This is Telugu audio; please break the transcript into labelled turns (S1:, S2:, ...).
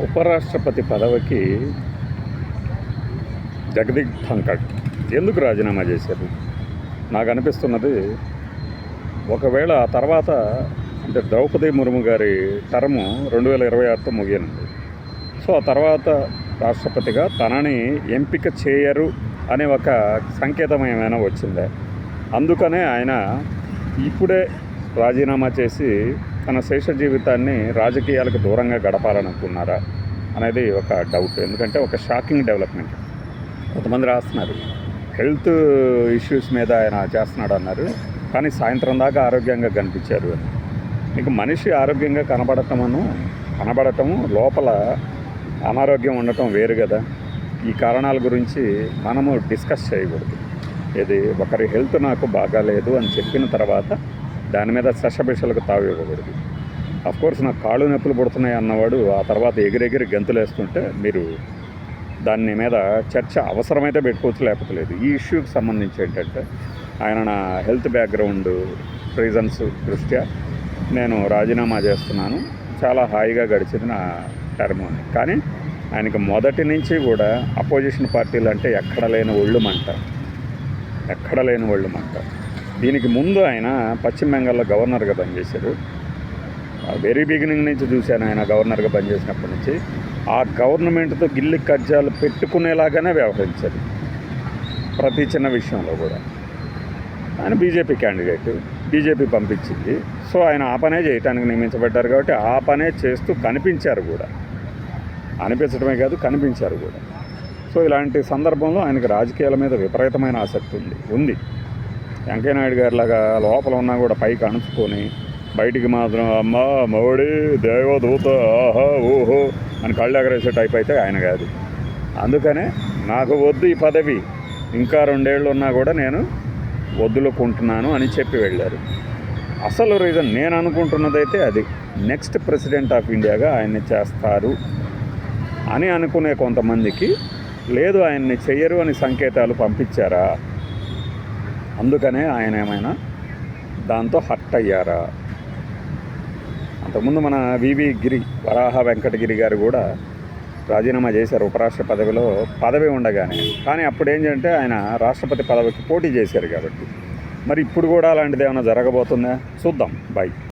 S1: ఉపరాష్ట్రపతి పదవికి జగదీప్ ధంకడ్ ఎందుకు రాజీనామా చేశారు? నాకు అనిపిస్తున్నది ఒకవేళ ఆ తర్వాత అంటే ద్రౌపది ముర్ము గారి టర్ము రెండు వేల ఇరవై ఆరుతో ముగియనుంది. సో ఆ తర్వాత రాష్ట్రపతిగా తనని ఎంపిక చేయరు అనే ఒక సంకేతం ఏమైనా వచ్చిందే? అందుకనే ఆయన ఇప్పుడే రాజీనామా చేసి తన శేష జీవితాన్ని రాజకీయాలకు దూరంగా గడపాలనుకున్నారా అనేది ఒక డౌట్ ఎందుకంటే ఒక షాకింగ్ డెవలప్మెంట్ కొంతమంది రాస్తున్నారు. హెల్త్ ఇష్యూస్ మీద ఆయన చేస్తున్నాడు అన్నారు. కానీ సాయంత్రం దాకా ఆరోగ్యంగా కనిపించారు అని. మీకు మనిషి ఆరోగ్యంగా కనబడటమును కనబడటము లోపల అనారోగ్యం ఉండటం వేరు కదా. ఈ కారణాల గురించి మనము డిస్కస్ చేయకూడదు. ఇది ఒకరి హెల్త్ నాకు బాగాలేదు అని చెప్పిన తర్వాత దాని మీద శషభిషలకు తావు ఇవ్వకూడదు. కోర్స్ నాకు కాళ్ళు నొప్పులు పుడుతున్నాయి అన్నవాడు ఆ తర్వాత ఎగిరెగిరి గంతులు వేస్తుంటే మీరు దాని మీద చర్చ అవసరమైతే పెట్టుకోవచ్చు లేకపోతే లేదు. ఈ ఇష్యూకి సంబంధించి ఏంటంటే ఆయన నా హెల్త్ బ్యాక్గ్రౌండ్ రీజన్స్ దృష్ట్యా నేను రాజీనామా చేస్తున్నాను. చాలా హాయిగా గడిచింది నా టర్మ్ అని. కానీ ఆయనకి మొదటి నుంచి కూడా అపోజిషన్ పార్టీలు అంటే ఎక్కడ లేని ఒళ్ళు మంట. ఎక్కడ లేని ఒళ్ళు మంట. దీనికి ముందు ఆయన పశ్చిమ బెంగాల్లో గవర్నర్గా పనిచేశారు. వెరీ బిగినింగ్ నుంచి చూశాను ఆయన గవర్నర్గా పనిచేసినప్పటి నుంచి. ఆ గవర్నమెంట్తో గిల్లి కజ్జాలు పెట్టుకునేలాగానే వ్యవహరించారు. ప్రతి చిన్న విషయంలో కూడా. ఆయన బీజేపీ క్యాండిడేట్ బీజేపీ పంపించింది. సో ఆయన ఆ పనే చేయటానికి నియమించబడ్డారు కాబట్టి ఆ పనే చేస్తూ కనిపించారు కూడా. అనిపించడమే కాదు కనిపించారు కూడా. సో ఇలాంటి సందర్భంలో ఆయనకు రాజకీయాల మీద విపరీతమైన ఆసక్తి ఉంది. ఉంది. వెంకయ్యనాయుడు గారిలాగా లోపల ఉన్నా కూడా పైకి అణుచుకొని బయటికి మాత్రం అమ్మా మౌడి దేవదూత ఆహా ఓహో అని కళ్ళు ఎగరేసే టైప్ అయితే ఆయన కాదు. అందుకనే నాకు వద్దు ఈ పదవి. ఇంకా రెండేళ్ళు ఉన్నా కూడా నేను వద్దులుకుంటున్నాను అని చెప్పి వెళ్ళారు. అసలు రీజన్ నేను అనుకుంటున్నదైతే అది. నెక్స్ట్ ప్రెసిడెంట్ ఆఫ్ ఇండియాగా ఆయన్ని చేస్తారు అని అనుకునే కొంతమందికి లేదు ఆయన్ని చెయ్యరు అని సంకేతాలు పంపించారా? అందుకనే ఆయన ఏమైనా దాంతో హట్ అయ్యారా? అంతకుముందు మన వివి గిరి వరాహ వెంకటగిరి గారు కూడా రాజీనామా చేశారు ఉపరాష్ట్ర పదవిలో పదవి ఉండగానే. కానీ అప్పుడు ఏంటంటే ఆయన రాష్ట్రపతి పదవికి పోటీ చేశారు కాబట్టి. మరి ఇప్పుడు కూడా అలాంటిది ఏమైనా జరగబోతుందా? చూద్దాం. బాయ్